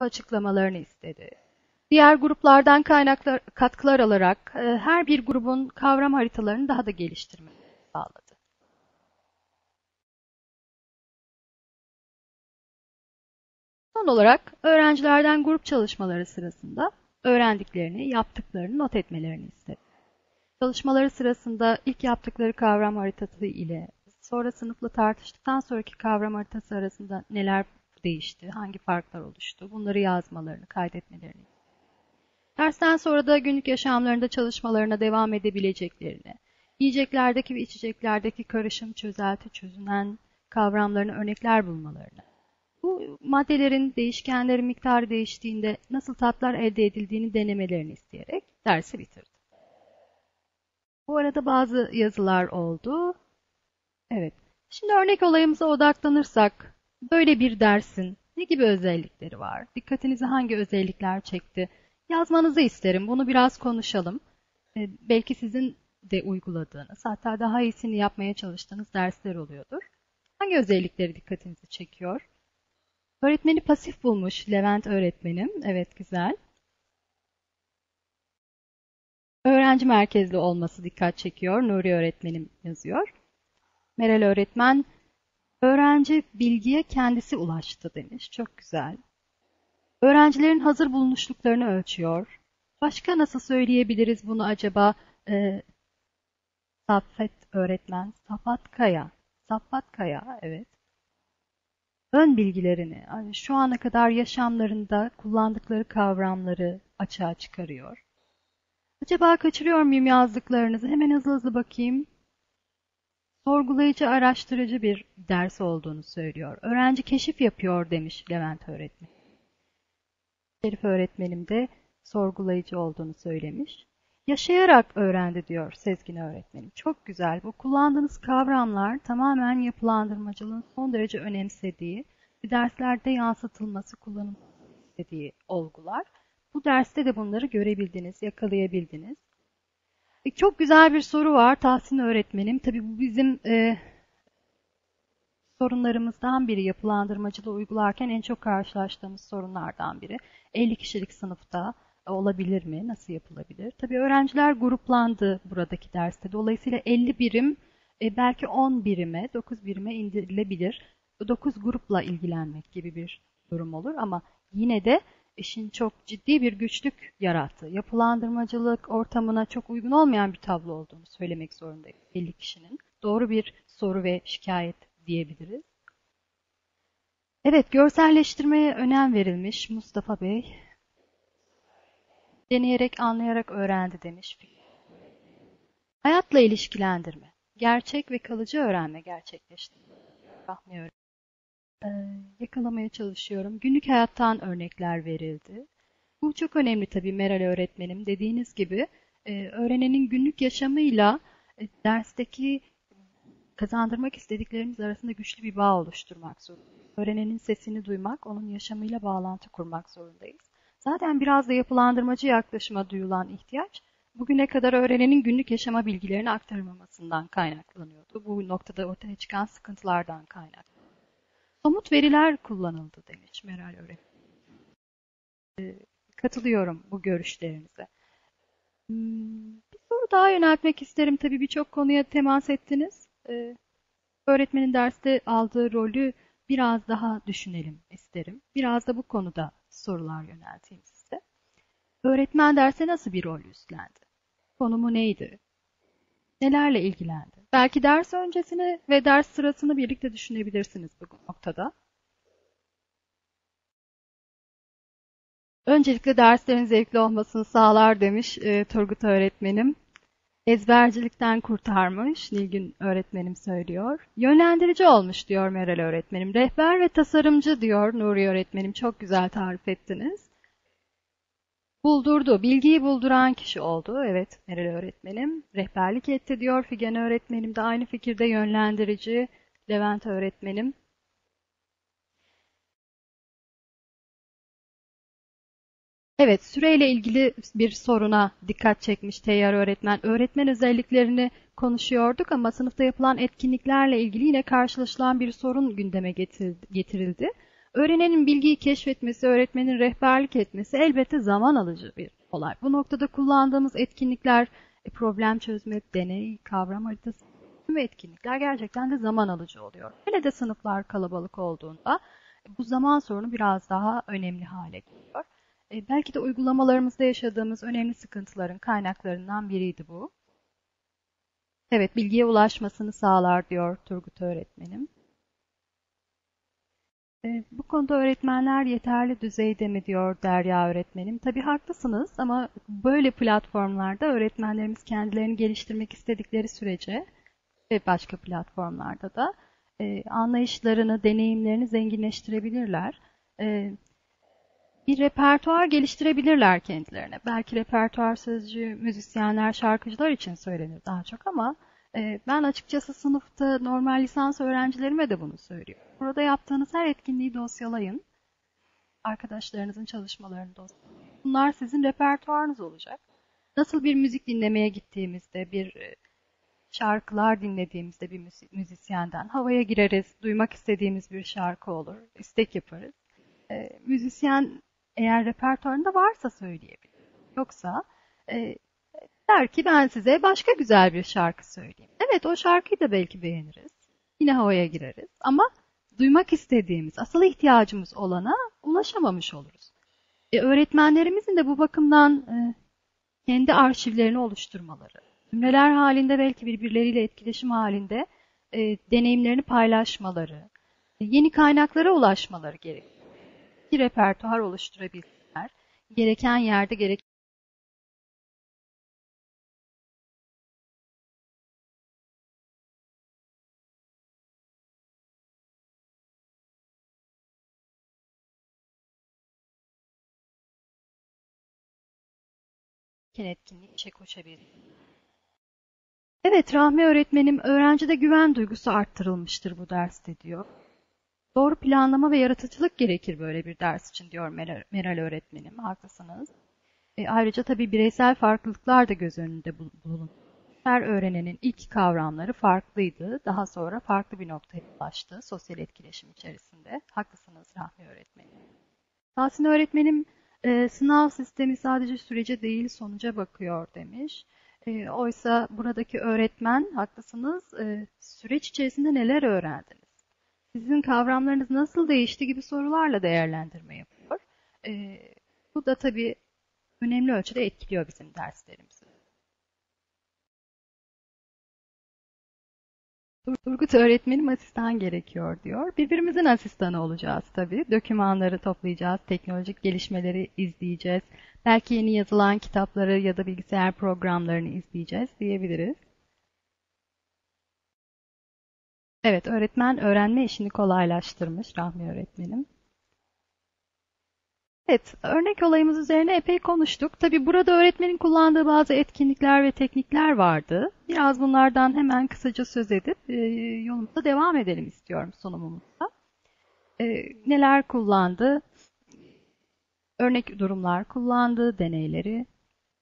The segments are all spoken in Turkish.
açıklamalarını istedi. Diğer gruplardan kaynaklar, katkılar alarak e, her bir grubun kavram haritalarını daha da geliştirmesini sağladı. Son olarak öğrencilerden grup çalışmaları sırasında öğrendiklerini, yaptıklarını not etmelerini istedi. Çalışmaları sırasında ilk yaptıkları kavram haritası ile sonra sınıfla tartıştıktan sonraki kavram haritası arasında neler değişti, hangi farklar oluştu, bunları yazmalarını, kaydetmelerini. Dersten sonra da günlük yaşamlarında çalışmalarına devam edebileceklerini, yiyeceklerdeki ve içeceklerdeki karışım, çözelti, çözünen kavramlarını örnekler bulmalarını, bu maddelerin değişkenlerin miktarı değiştiğinde nasıl tatlar elde edildiğini denemelerini isteyerek dersi bitirdi. Bu arada bazı yazılar oldu. Evet. Şimdi örnek olayımıza odaklanırsak böyle bir dersin ne gibi özellikleri var? Dikkatinizi hangi özellikler çekti? Yazmanızı isterim. Bunu biraz konuşalım. Ee, belki sizin de uyguladığınız, hatta daha iyisini yapmaya çalıştığınız dersler oluyordur. Hangi özellikleri dikkatinizi çekiyor? Öğretmeni pasif bulmuş Levent öğretmenim. Evet güzel. Öğrenci merkezli olması dikkat çekiyor. Nuri öğretmenim yazıyor. Meral öğretmen öğrenci bilgiye kendisi ulaştı demiş. Çok güzel. Öğrencilerin hazır bulunuşluklarını ölçüyor. Başka nasıl söyleyebiliriz bunu acaba? Ee, Saffet öğretmen. Safat Kaya. Safat Kaya evet ön bilgilerini, yani şu ana kadar yaşamlarında kullandıkları kavramları açığa çıkarıyor. Acaba kaçırıyor muyum yazdıklarınızı? Hemen hızlı hızlı bakayım. Sorgulayıcı, araştırıcı bir ders olduğunu söylüyor. Öğrenci keşif yapıyor demiş Levent öğretmen. Şerif öğretmenim de sorgulayıcı olduğunu söylemiş. Yaşayarak öğrendi diyor Sezgin öğretmenim. Çok güzel. Bu kullandığınız kavramlar tamamen yapılandırmacılığın son derece önemsediği, derslerde yansıtılması, kullanılması istediği olgular. Bu derste de bunları görebildiniz, yakalayabildiniz. E, çok güzel bir soru var Tahsin öğretmenim. Tabii bu bizim e, sorunlarımızdan biri yapılandırmacılığı uygularken en çok karşılaştığımız sorunlardan biri. 50 kişilik sınıfta olabilir mi? Nasıl yapılabilir? Tabii öğrenciler gruplandı buradaki derste. Dolayısıyla 50 birim e, belki 10 birime, 9 birime indirilebilir. 9 grupla ilgilenmek gibi bir durum olur ama yine de işin çok ciddi bir güçlük yarattı. Yapılandırmacılık ortamına çok uygun olmayan bir tablo olduğunu söylemek zorundayım 50 kişinin. Doğru bir soru ve şikayet diyebiliriz. Evet, görselleştirmeye önem verilmiş Mustafa Bey. Deneyerek, anlayarak öğrendi demiş. Hayatla ilişkilendirme. Gerçek ve kalıcı öğrenme gerçekleşti. Rahmi yakalamaya çalışıyorum. Günlük hayattan örnekler verildi. Bu çok önemli tabii Meral öğretmenim. Dediğiniz gibi e, öğrenenin günlük yaşamıyla e, dersteki kazandırmak istediklerimiz arasında güçlü bir bağ oluşturmak zorundayız. Öğrenenin sesini duymak, onun yaşamıyla bağlantı kurmak zorundayız. Zaten biraz da yapılandırmacı yaklaşıma duyulan ihtiyaç, bugüne kadar öğrenenin günlük yaşama bilgilerini aktarmamasından kaynaklanıyordu. Bu noktada ortaya çıkan sıkıntılardan kaynaklanıyor. Somut veriler kullanıldı demiş Meral öğretmen. Ee, katılıyorum bu görüşlerinize. Hmm, bir soru daha yöneltmek isterim. Tabii birçok konuya temas ettiniz. Ee, öğretmenin derste aldığı rolü biraz daha düşünelim isterim. Biraz da bu konuda sorular yönelteyim size. Öğretmen derse nasıl bir rol üstlendi? Konumu neydi? Nelerle ilgilendi? Belki ders öncesini ve ders sırasını birlikte düşünebilirsiniz bu noktada. Öncelikle derslerin zevkli olmasını sağlar demiş e, Turgut öğretmenim. Ezbercilikten kurtarmış Nilgün öğretmenim söylüyor. Yönlendirici olmuş diyor Meral öğretmenim. Rehber ve tasarımcı diyor Nuri öğretmenim. Çok güzel tarif ettiniz. Buldurdu. Bilgiyi bulduran kişi oldu. Evet Meral öğretmenim. Rehberlik etti diyor Figen öğretmenim de aynı fikirde yönlendirici. Levent öğretmenim. Evet, süreyle ilgili bir soruna dikkat çekmiş Teyyar öğretmen. Öğretmen özelliklerini konuşuyorduk ama sınıfta yapılan etkinliklerle ilgili yine karşılaşılan bir sorun gündeme getirildi. Öğrenenin bilgiyi keşfetmesi, öğretmenin rehberlik etmesi elbette zaman alıcı bir olay. Bu noktada kullandığımız etkinlikler, e, problem çözme, deney, kavram haritası tüm etkinlikler gerçekten de zaman alıcı oluyor. Hele de sınıflar kalabalık olduğunda e, bu zaman sorunu biraz daha önemli hale geliyor. E, belki de uygulamalarımızda yaşadığımız önemli sıkıntıların kaynaklarından biriydi bu. Evet, bilgiye ulaşmasını sağlar diyor Turgut öğretmenim. E, bu konuda öğretmenler yeterli düzeyde mi diyor Derya öğretmenim. Tabii haklısınız ama böyle platformlarda öğretmenlerimiz kendilerini geliştirmek istedikleri sürece ve başka platformlarda da e, anlayışlarını, deneyimlerini zenginleştirebilirler. E, bir repertuar geliştirebilirler kendilerine. Belki repertuar sözcüğü müzisyenler, şarkıcılar için söylenir daha çok ama ben açıkçası sınıfta normal lisans öğrencilerime de bunu söylüyorum. Burada yaptığınız her etkinliği dosyalayın. Arkadaşlarınızın çalışmalarını dosyalayın. Bunlar sizin repertuarınız olacak. Nasıl bir müzik dinlemeye gittiğimizde, bir e, şarkılar dinlediğimizde bir müzisyenden havaya gireriz, duymak istediğimiz bir şarkı olur, istek yaparız. E, müzisyen eğer repertuarında varsa söyleyebilir. Yoksa e, der ki ben size başka güzel bir şarkı söyleyeyim. Evet o şarkıyı da belki beğeniriz. Yine havaya gireriz ama duymak istediğimiz, asıl ihtiyacımız olana ulaşamamış oluruz. E, öğretmenlerimizin de bu bakımdan e, kendi arşivlerini oluşturmaları, cümleler halinde belki birbirleriyle etkileşim halinde e, deneyimlerini paylaşmaları, e, yeni kaynaklara ulaşmaları gerekiyor. Bir repertuar oluşturabilirler. Gereken yerde gereken etkinliği işe koşabilir. Evet Rahmi öğretmenim öğrencide güven duygusu arttırılmıştır bu derste diyor. Doğru planlama ve yaratıcılık gerekir böyle bir ders için diyor Meral öğretmenim. Haklısınız. E, ayrıca tabii bireysel farklılıklar da göz önünde bulun. Her öğrenenin ilk kavramları farklıydı. Daha sonra farklı bir noktaya ulaştı sosyal etkileşim içerisinde. Haklısınız Rahmi öğretmenim. Tahsin öğretmenim e, sınav sistemi sadece sürece değil sonuca bakıyor demiş. E, oysa buradaki öğretmen haklısınız e, süreç içerisinde neler öğrendiniz? Sizin kavramlarınız nasıl değişti gibi sorularla değerlendirme yapıyor. E, bu da tabii önemli ölçüde etkiliyor bizim derslerimizi. Turgut öğretmenim asistan gerekiyor diyor. Birbirimizin asistanı olacağız tabii. Dökümanları toplayacağız, teknolojik gelişmeleri izleyeceğiz. Belki yeni yazılan kitapları ya da bilgisayar programlarını izleyeceğiz diyebiliriz. Evet, öğretmen öğrenme işini kolaylaştırmış Rahmi öğretmenim. Evet, örnek olayımız üzerine epey konuştuk. Tabi burada öğretmenin kullandığı bazı etkinlikler ve teknikler vardı. Biraz bunlardan hemen kısaca söz edip e, yolumuza devam edelim istiyorum sunumumuzda. E, neler kullandı? Örnek durumlar kullandı, deneyleri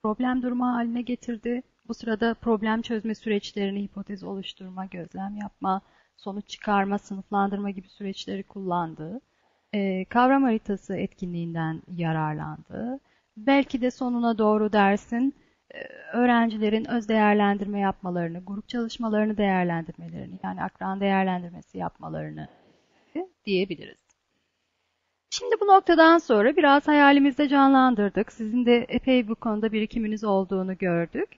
problem durumu haline getirdi. Bu sırada problem çözme süreçlerini hipotez oluşturma, gözlem yapma, sonuç çıkarma, sınıflandırma gibi süreçleri kullandı e, kavram haritası etkinliğinden yararlandı. Belki de sonuna doğru dersin e, öğrencilerin öz değerlendirme yapmalarını, grup çalışmalarını değerlendirmelerini, yani akran değerlendirmesi yapmalarını diyebiliriz. Şimdi bu noktadan sonra biraz hayalimizde canlandırdık. Sizin de epey bu konuda birikiminiz olduğunu gördük.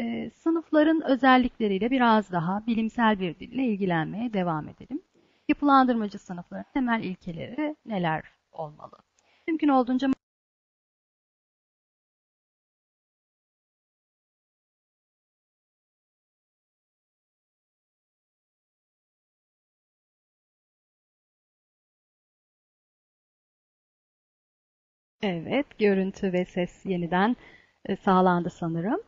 Ee, sınıfların özellikleriyle biraz daha bilimsel bir dille ilgilenmeye devam edelim. Yapılandırmacı sınıfların temel ilkeleri neler olmalı? Mümkün olduğunca Evet, görüntü ve ses yeniden e, sağlandı sanırım.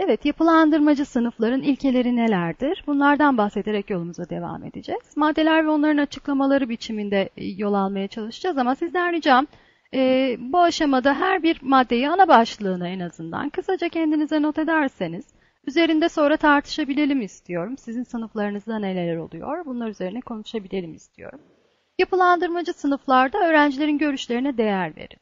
Evet, yapılandırmacı sınıfların ilkeleri nelerdir? Bunlardan bahsederek yolumuza devam edeceğiz. Maddeler ve onların açıklamaları biçiminde e, yol almaya çalışacağız ama sizden ricam e, bu aşamada her bir maddeyi ana başlığını en azından kısaca kendinize not ederseniz üzerinde sonra tartışabilelim istiyorum. Sizin sınıflarınızda neler oluyor? Bunlar üzerine konuşabilelim istiyorum. Yapılandırmacı sınıflarda öğrencilerin görüşlerine değer verin.